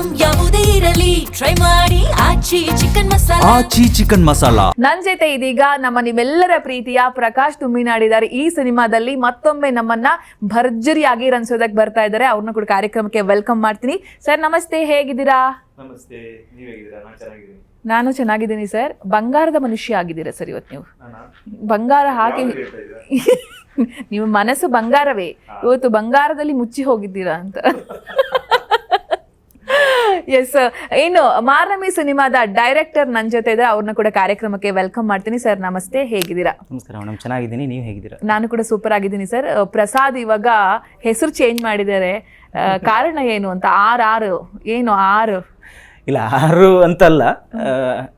Item ಯಾವುದೇ ಇರಲಿ. Try ಮಾಡಿ. ಆಚಿ ಚಿಕನ್ ಮಸಾಲ. ಆಚಿ ಚಿಕನ್ ಮಸಾಲಾ. ನನ್ ಜೊತೆ ಇದೀಗ ನಮ್ಮ ನಿಮ್ಮೆಲ್ಲರ ಪ್ರೀತಿಯ ಪ್ರಕಾಶ್ ತುಮ್ಮಿನಾಡಿದ್ದಾರೆ. ಈ ಸಿನಿಮಾದಲ್ಲಿ ಮತ್ತೊಮ್ಮೆ ನಮ್ಮನ್ನ ಭರ್ಜರಿಯಾಗಿ ರಂಸೋದಕ್ಕೆ ಬರ್ತಾ ಇದ್ದಾರೆ. ಅವ್ರನ್ನ ಕೂಡ ಕಾರ್ಯಕ್ರಮಕ್ಕೆ ವೆಲ್ಕಮ್ ಮಾಡ್ತೀನಿ. ಸರ್ ನಮಸ್ತೆ. ಹೇಗಿದ್ದೀರಾ? ನಮಸ್ತೆ. ನೀವ್ ಹೇಗಿದ್ದೀರಾ? ನಾನು ಚೆನ್ನಾಗಿದ್ದೀನಿ. ನಾನು ಚೆನ್ನಾಗಿದ್ದೀನಿ ಸರ್ ಬಂಗಾರದ ಮನುಷ್ಯ ಆಗಿದ್ದೀರಾ ಸರ್ ಇವತ್ತು ನೀವು? ಬಂಗಾರ ಹಾಕಿ ನಿಮ್ಮ ಮನಸ್ಸು ಬಂಗಾರವೇ. ಇವತ್ತು ಬಂಗಾರದಲ್ಲಿ ಮುಚ್ಚಿ ಹೋಗಿದ್ದೀರಾ ಅಂತ. ಎಸ್ ಏನು ಮಾರ್ನಮಿ ಸಿನಿಮಾದ ಡೈರೆಕ್ಟರ್ ನನ್ನ ಜೊತೆ ಇದ್ದಾರೆ ಅವ್ರನ್ನ ಕೂಡ ಕಾರ್ಯಕ್ರಮಕ್ಕೆ ವೆಲ್ಕಮ್ ಮಾಡ್ತೀನಿ. ಸರ್ ನಮಸ್ತೆ. ಹೇಗಿದ್ದೀರಾ? ನಮಸ್ಕಾರ ಮೇಡಮ್ ಚೆನ್ನಾಗಿದ್ದೀನಿ. ನೀವು ಹೇಗಿದ್ದೀರಾ? ನಾನು ಕೂಡ ಸೂಪರ್ ಆಗಿದ್ದೀನಿ ಸರ್ ಪ್ರಸಾದ್ ಇವಾಗ ಹೆಸರು ಚೇಂಜ್ ಮಾಡಿದ್ದಾರೆ. ಕಾರಣ ಏನು ಅಂತ? ಆರ್ ಆರು. ಏನು ಆರು? ಇಲ್ಲ ಆರು ಅಂತಲ್ಲ.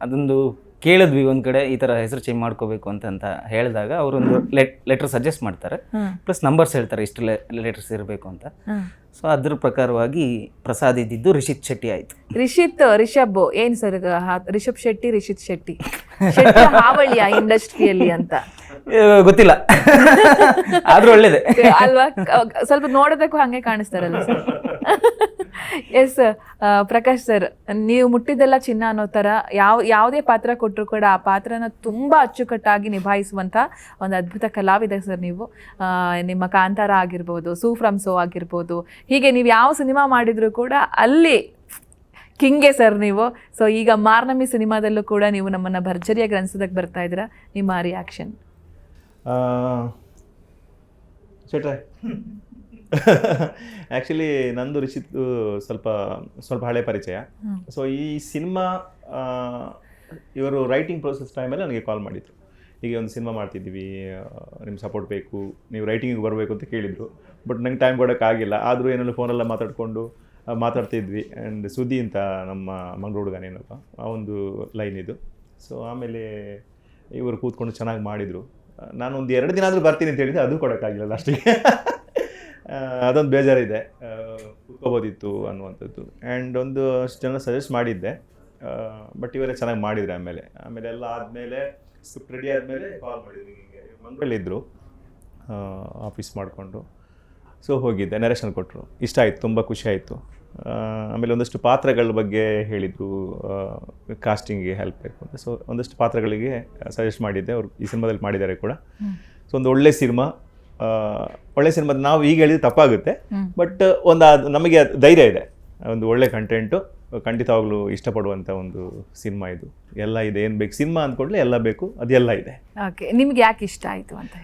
ಅದೊಂದು ಕೇಳಿದ್ವಿ ಒಂದು ಕಡೆ ಈ ಥರ ಹೆಸರು ಚೇಂಜ್ ಮಾಡ್ಕೋಬೇಕು ಅಂತ ಅಂತ ಹೇಳಿದಾಗ ಅವರೊಂದು ಲೆಟರ್ ಸಜೆಸ್ಟ್ ಮಾಡ್ತಾರೆ. ಪ್ಲಸ್ ನಂಬರ್ಸ್ ಹೇಳ್ತಾರೆ ಇಷ್ಟು ಲೆಟರ್ಸ್ ಇರಬೇಕು ಅಂತ. ಸೊ ಅದ್ರ ಪ್ರಕಾರವಾಗಿ ಪ್ರಸಾದ್ ಇದ್ದಿದ್ದು ರಿಷಿತ್ ಶೆಟ್ಟಿ ಆಯ್ತು. ರಿಷಿತ್ ರಿಷಬ್ ಏನ್ ಸರ್ ರಿಷಬ್ ಶೆಟ್ಟಿ ರಿಷಿತ್ ಶೆಟ್ಟಿ? ಶೆಟ್ಟಿ ಹಾವಳಿಯ ಇಂಡಸ್ಟ್ರಿಯಲ್ಲಿ ಅಂತ. ಗೊತ್ತಿಲ್ಲ. ಆದ್ರೂ ಒಳ್ಳೇದೆ. ಅಲ್ವಾ? ಸ್ವಲ್ಪ ನೋಡೋದಕ್ಕೂ ಹಂಗೆ ಕಾಣಿಸ್ತಾರಲ್ಲ ಸರ್ ಎಸ್ ಪ್ರಕಾಶ್ ಸರ್ ನೀವು ಮುಟ್ಟಿದ್ದೆಲ್ಲ ಚಿನ್ನ ಅನ್ನೋ ತರ ಯಾವ, ಯಾವುದೇ ಪಾತ್ರ ಕೊಟ್ಟರು ಕೂಡ ಆ ಪಾತ್ರನ ತುಂಬ ಅಚ್ಚುಕಟ್ಟಾಗಿ ನಿಭಾಯಿಸುವಂಥ ಒಂದು ಅದ್ಭುತ ಕಲಾವಿದ ಸರ್ ನೀವು. ನಿಮ್ಮ ಕಾಂತಾರ ಆಗಿರ್ಬೋದು ಸೂ ಫ್ರಮ್ ಸೋ ಆಗಿರ್ಬೋದು, ಹೀಗೆ ನೀವು ಯಾವ ಸಿನಿಮಾ ಮಾಡಿದ್ರು ಕೂಡ ಅಲ್ಲಿ ಕಿಂಗೆ ಸರ್ ನೀವು. ಸೊ ಈಗ ಮಾರ್ನಮಿ ಸಿನಿಮಾದಲ್ಲೂ ಕೂಡ ನೀವು ನಮ್ಮನ್ನು ಭರ್ಜರಿಯಾಗಿ ಅನ್ಸೋದಕ್ಕೆ ಬರ್ತಾ ಇದ್ದೀರಾ. ನಿಮ್ಮ ರಿಯಾಕ್ಷನ್ ಶೆಟ್ರೆ ಆ್ಯಕ್ಚುಲಿ ನಂದು ರಿಷಿತ್ ಸ್ವಲ್ಪ ಸ್ವಲ್ಪ ಹಳೆ ಪರಿಚಯ. ಸೊ ಈ ಸಿನಿಮಾ ಇವರು ರೈಟಿಂಗ್ ಪ್ರೋಸೆಸ್ ಟೈಮಲ್ಲಿ ನನಗೆ ಕಾಲ್ ಮಾಡಿದ್ರು. ಹೀಗೆ ಒಂದು ಸಿನಿಮಾ ಮಾಡ್ತಿದ್ದೀವಿ ನಿಮ್ಮ ಸಪೋರ್ಟ್ ಬೇಕು ನೀವು ರೈಟಿಂಗಿಗೆ ಬರಬೇಕು ಅಂತ ಕೇಳಿದರು. ಬಟ್ ನಂಗೆ ಟೈಮ್ ಕೊಡೋಕ್ಕಾಗಿಲ್ಲ ಆದರೂ ಏನೆಲ್ಲ ಫೋನೆಲ್ಲ ಮಾತಾಡಿಕೊಂಡು ಮಾತಾಡ್ತಿದ್ವಿ. ಆ್ಯಂಡ್ ಸುದ್ದಿ ಅಂತ ನಮ್ಮ ಮಂಗಳೂರು ಹುಡುಗನೇನಪ್ಪ ಆ ಒಂದು ಲೈನ್ ಇದು. ಸೊ ಆಮೇಲೆ ಇವರು ಕೂತ್ಕೊಂಡು ಚೆನ್ನಾಗಿ ಮಾಡಿದರು. ನಾನು ಒಂದು ಎರಡು ದಿನ ಆದರೂ ಬರ್ತೀನಿ ಅಂತ ಹೇಳಿದೆ ಅದು ಕೊಡೋಕ್ಕಾಗಿಲ್ಲ ಲಾಸ್ಟಿಗೆ ಅದೊಂದು ಬೇಜಾರಿದೆ. ಕೂತ್ಕೋಬೋದಿತ್ತು ಅನ್ನುವಂಥದ್ದು. ಆ್ಯಂಡ್ ಒಂದು ಅಷ್ಟು ಜನ ಸಜೆಸ್ಟ್ ಮಾಡಿದ್ದೆ ಬಟ್ ಇವರೇ ಚೆನ್ನಾಗಿ ಮಾಡಿದರೆ ಆಮೇಲೆ. ಆಮೇಲೆ ಎಲ್ಲ ಆದಮೇಲೆ ಸುಪ್ ರೆಡಿ ಆದಮೇಲೆ ಕಾಲ್ ಮಾಡಿದ್ವಿ ಹೀಗೆ ಮಂಗಳೂರಲ್ಲಿದ್ದರು ಆಫೀಸ್ ಮಾಡಿಕೊಂಡು. ಸೊ ಹೋಗಿದ್ದೆ. ನರೇಶನ್ ಕೊಟ್ಟರು ಇಷ್ಟ ಆಯಿತು, ತುಂಬ ಖುಷಿ ಆಯಿತು. ಆಮೇಲೆ ಒಂದಷ್ಟು ಪಾತ್ರಗಳ ಬಗ್ಗೆ ಹೇಳಿದರು ಕಾಸ್ಟಿಂಗ್ಗೆ ಹೆಲ್ಪ್ ಬೇಕು ಅಂತ. ಸೊ ಒಂದಷ್ಟು ಪಾತ್ರಗಳಿಗೆ ಸಜೆಸ್ಟ್ ಮಾಡಿದ್ದೆ. ಅವ್ರು ಈ ಸಿನಿಮಾದಲ್ಲಿ ಮಾಡಿದ್ದಾರೆ ಕೂಡ. ಸೊ ಒಂದು ಒಳ್ಳೆ ಸಿನಿಮಾ. ಒಳ್ಳೆ ಸಿನಿಮಾ ನಾವು ಈಗ ಹೇಳಿದ್ರೆ ತಪ್ಪಾಗುತ್ತೆ. ಬಟ್ ಒಂದು ನಮಗೆ ಧೈರ್ಯ ಇದೆ. ಒಂದು ಒಳ್ಳೆ ಕಂಟೆಂಟು ಖಂಡಿತವಾಗ್ಲೂ ಇಷ್ಟಪಡುವಂಥ ಒಂದು ಸಿನಿಮಾ ಇದು. ಎಲ್ಲ ಇದೆ. ಏನು ಬೇಕು? ಸಿನಿಮಾ ಅಂದ್ಕೊಂಡ್ಲೆ ಎಲ್ಲ ಬೇಕು. ಅದೆಲ್ಲ ಇದೆ. ಓಕೆ ನಿಮ್ಗೆ ಯಾಕೆ ಇಷ್ಟ ಆಯಿತು ಅಂತ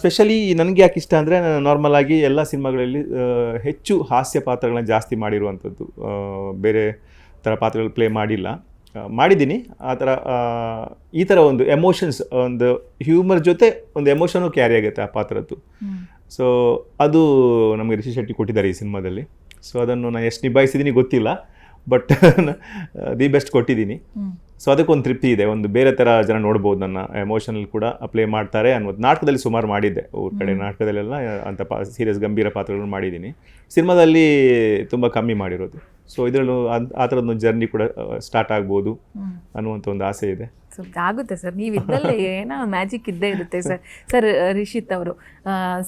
ಸ್ಪೆಷಲಿ ನನಗೆ ಯಾಕೆ ಇಷ್ಟ ಅಂದರೆ ನಾರ್ಮಲ್ ಆಗಿ ಎಲ್ಲ ಸಿನಿಮಾಗಳಲ್ಲಿ ಹೆಚ್ಚು ಹಾಸ್ಯ ಪಾತ್ರಗಳನ್ನ ಜಾಸ್ತಿ ಮಾಡಿರುವಂಥದ್ದು. ಬೇರೆ ಥರ ಪಾತ್ರಗಳು ಪ್ಲೇ ಮಾಡಿಲ್ಲ. ಮಾಡಿದ್ದೀನಿ. ಆ ಥರ ಈ ಥರ ಒಂದು ಎಮೋಷನ್ಸ್ ಒಂದು ಹ್ಯೂಮರ್ ಜೊತೆ ಒಂದು ಎಮೋಷನು ಕ್ಯಾರಿ ಆಗುತ್ತೆ ಆ ಪಾತ್ರದ್ದು. ಸೊ ಅದು ನಮಗೆ ರಿಷಿ ಶೆಟ್ಟಿ ಕೊಟ್ಟಿದ್ದಾರೆ ಈ ಸಿನಿಮಾದಲ್ಲಿ. ಸೊ ಅದನ್ನು ನಾನು ಎಷ್ಟು ನಿಭಾಯಿಸಿದ್ದೀನಿ ಗೊತ್ತಿಲ್ಲ. ಬಟ್ ದಿ ಬೆಸ್ಟ್ ಕೊಟ್ಟಿದ್ದೀನಿ. ಸೊ ಅದಕ್ಕೊಂದು ತೃಪ್ತಿ ಇದೆ. ಒಂದು ಬೇರೆ ಥರ ಜನ ನೋಡ್ಬೋದು ನನ್ನ ಎಮೋಷನಲ್ ಕೂಡ ಪ್ಲೇ ಮಾಡ್ತಾರೆ ಅನ್ನೋದು. ನಾಟಕದಲ್ಲಿ ಸುಮಾರು ಮಾಡಿದ್ದೆ ಊರ ಕಡೆ ನಾಟಕದಲ್ಲೆಲ್ಲ ಅಂಥ ಪಾ ಸೀರಿಯಸ್ ಗಂಭೀರ ಪಾತ್ರಗಳನ್ನು ಮಾಡಿದ್ದೀನಿ. ಸಿನಿಮಾದಲ್ಲಿ ತುಂಬ ಕಮ್ಮಿ ಮಾಡಿರೋದು. ಸೊ ಇದರಲ್ಲೂ ಆ ಥರದ್ದು ಜರ್ನಿ ಕೂಡ ಸ್ಟಾರ್ಟ್ ಆಗ್ಬೋದು ಅನ್ನುವಂಥ ಒಂದು ಆಸೆ ಇದೆ. ಸೊ ಆಗುತ್ತೆ ಸರ್. ನೀವು ಇದ್ದಲ್ಲೇ ಏನೋ ಮ್ಯಾಜಿಕ್ ಇದ್ದೇ ಇರುತ್ತೆ ಸರ್. ಸರ್ ರಿಷಿತ್ ಅವರು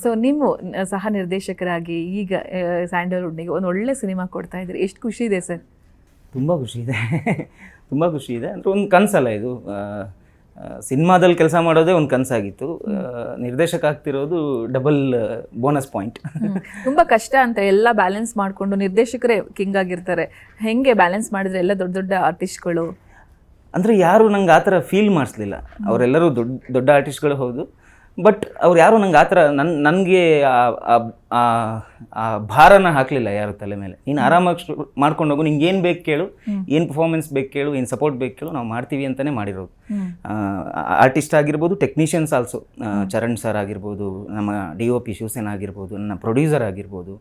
ಸೊ ನಿಮ್ಮ ಸಹ ನಿರ್ದೇಶಕರಾಗಿ ಈಗ ಸ್ಯಾಂಡಲ್ವುಡ್ನಿಗೆ ಒಂದು ಒಳ್ಳೆ ಸಿನಿಮಾ ಕೊಡ್ತಾ ಇದ್ದೀರಿ. ಎಷ್ಟು ಖುಷಿ ಇದೆ ಸರ್? ತುಂಬ ಖುಷಿ ಇದೆ. ತುಂಬ ಖುಷಿ ಇದೆ. ಅಂದರೆ ಒಂದು ಕನಸಲ್ಲ ಇದು. ಸಿನಿಮಾದಲ್ಲಿ ಕೆಲಸ ಮಾಡೋದೇ ಒಂದು ಕನಸಾಗಿತ್ತು. ನಿರ್ದೇಶಕ ಆಗ್ತಿರೋದು ಡಬಲ್ ಬೋನಸ್ ಪಾಯಿಂಟ್ ತುಂಬ ಕಷ್ಟ ಅಂತ ಎಲ್ಲ ಬ್ಯಾಲೆನ್ಸ್ ಮಾಡಿಕೊಂಡು ನಿರ್ದೇಶಕರೇ ಕಿಂಗ್ ಆಗಿರ್ತಾರೆ. ಹೆಂಗೆ ಬ್ಯಾಲೆನ್ಸ್ ಮಾಡಿದ್ರೆ ಎಲ್ಲ ದೊಡ್ಡ ದೊಡ್ಡ ಆರ್ಟಿಸ್ಟ್ಗಳು ಅಂದರೆ ಯಾರು ನಂಗೆ ಆ ಥರ ಫೀಲ್ ಮಾಡಿಸ್ಲಿಲ್ಲ. ಅವರೆಲ್ಲರೂ ದೊಡ್ಡ ದೊಡ್ಡ ಆರ್ಟಿಸ್ಟ್ಗಳು ಹೌದು. ಬಟ್ ಅವ್ರು ಯಾರು ನಂಗೆ ಆ ಥರ ನನ್ನ ನನಗೆ ಆ ಭಾರನ ಹಾಕಲಿಲ್ಲ ಯಾರು ತಲೆ ಮೇಲೆ. ನೀನು ಆರಾಮಾಗಿ ಮಾಡ್ಕೊಂಡು ಹೋಗು ನಿಂಗೆ ಏನು ಬೇಕು ಕೇಳು ಏನು ಪರ್ಫಾರ್ಮೆನ್ಸ್ ಬೇಕು ಕೇಳು ಏನು ಸಪೋರ್ಟ್ ಬೇಕು ಕೇಳು ನಾವು ಮಾಡ್ತೀವಿ ಅಂತಲೇ ಮಾಡಿರೋದು. ಆರ್ಟಿಸ್ಟ್ ಆಗಿರ್ಬೋದು ಟೆಕ್ನಿಷಿಯನ್ಸ್ ಆಲ್ಸೋ ಚರಣ್ ಸರ್ ಆಗಿರ್ಬೋದು ನಮ್ಮ ಡಿ ಒ ಪಿ ಶಿವಸೇನ ಆಗಿರ್ಬೋದು ನನ್ನ ಪ್ರೊಡ್ಯೂಸರ್ ಆಗಿರ್ಬೋದು.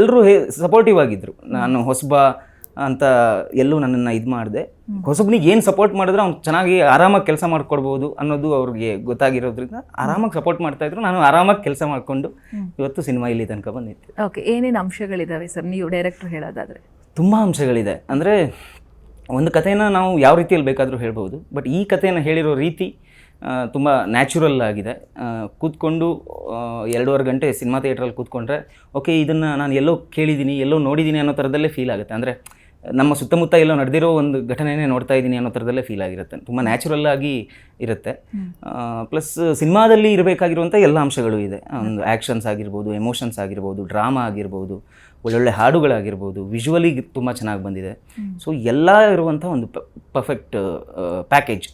ಎಲ್ಲರೂ ಸಪೋರ್ಟಿವ್ ಆಗಿದ್ದರು ನಾನು ಹೊಸಬ ಅಂತ ಎಲ್ಲೂ ನನ್ನನ್ನು ಇದು ಮಾಡಿದೆ. ಹೊಸಬ್ನಿಗೆ ಏನು ಸಪೋರ್ಟ್ ಮಾಡಿದ್ರೆ ಅವ್ನು ಚೆನ್ನಾಗಿ ಆರಾಮಾಗಿ ಕೆಲಸ ಮಾಡ್ಕೊಡ್ಬೋದು ಅನ್ನೋದು ಅವ್ರಿಗೆ ಗೊತ್ತಾಗಿರೋದ್ರಿಂದ ಆರಾಮಾಗಿ ಸಪೋರ್ಟ್ ಮಾಡ್ತಾಯಿದ್ರು ನಾನು ಆರಾಮಾಗಿ ಕೆಲಸ ಮಾಡಿಕೊಂಡು ಇವತ್ತು ಸಿನಿಮಾ ಇಲ್ಲಿ ತನಕ ಬಂದಿತ್ತು ಓಕೆ ಏನೇನು ಅಂಶಗಳಿದ್ದಾವೆ ಸರ್? ನೀವು ಡೈರೆಕ್ಟರ್ ಹೇಳೋದಾದ್ರೆ. ತುಂಬ ಅಂಶಗಳಿದೆ. ಅಂದರೆ ಒಂದು ಕಥೆನ ನಾವು ಯಾವ ರೀತಿಯಲ್ಲಿ ಬೇಕಾದರೂ ಹೇಳ್ಬೋದು. ಬಟ್ ಈ ಕಥೆಯನ್ನು ಹೇಳಿರೋ ರೀತಿ ತುಂಬ ನ್ಯಾಚುರಲ್ ಆಗಿದೆ. ಕೂತ್ಕೊಂಡು ಎರಡೂವರೆ ಗಂಟೆ ಸಿನಿಮಾ ಥಿಯೇಟ್ರಲ್ಲಿ ಕೂತ್ಕೊಂಡ್ರೆ ಓಕೆ ಇದನ್ನು ನಾನು ಎಲ್ಲೋ ಕೇಳಿದ್ದೀನಿ ಎಲ್ಲೋ ನೋಡಿದ್ದೀನಿ ಅನ್ನೋ ಥರದಲ್ಲೇ ಫೀಲ್ ಆಗುತ್ತೆ. ಅಂದರೆ ನಮ್ಮ ಸುತ್ತಮುತ್ತ ಎಲ್ಲ ನಡೆದಿರೋ ಒಂದು ಘಟನೆನೇ ನೋಡ್ತಾ ಇದ್ದೀನಿ ಅನ್ನೋ ಥರದಲ್ಲೇ ಫೀಲ್ ಆಗಿರುತ್ತೆ. ತುಂಬ ನ್ಯಾಚುರಲ್ ಆಗಿ ಇರುತ್ತೆ. ಪ್ಲಸ್ ಸಿನಿಮಾದಲ್ಲಿ ಇರಬೇಕಾಗಿರುವಂಥ ಎಲ್ಲ ಅಂಶಗಳು ಇದೆ. ಒಂದು ಆ್ಯಕ್ಷನ್ಸ್ ಆಗಿರ್ಬೋದು ಎಮೋಷನ್ಸ್ ಆಗಿರ್ಬೋದು ಡ್ರಾಮಾ ಆಗಿರ್ಬೋದು ಒಳ್ಳೊಳ್ಳೆ ಹಾಡುಗಳಾಗಿರ್ಬೋದು ವಿಜುವಲಿ ತುಂಬ ಚೆನ್ನಾಗಿ ಬಂದಿದೆ. ಸೊ ಎಲ್ಲ ಇರುವಂಥ ಒಂದು ಪರ್ಫೆಕ್ಟ್ ಪ್ಯಾಕೇಜ್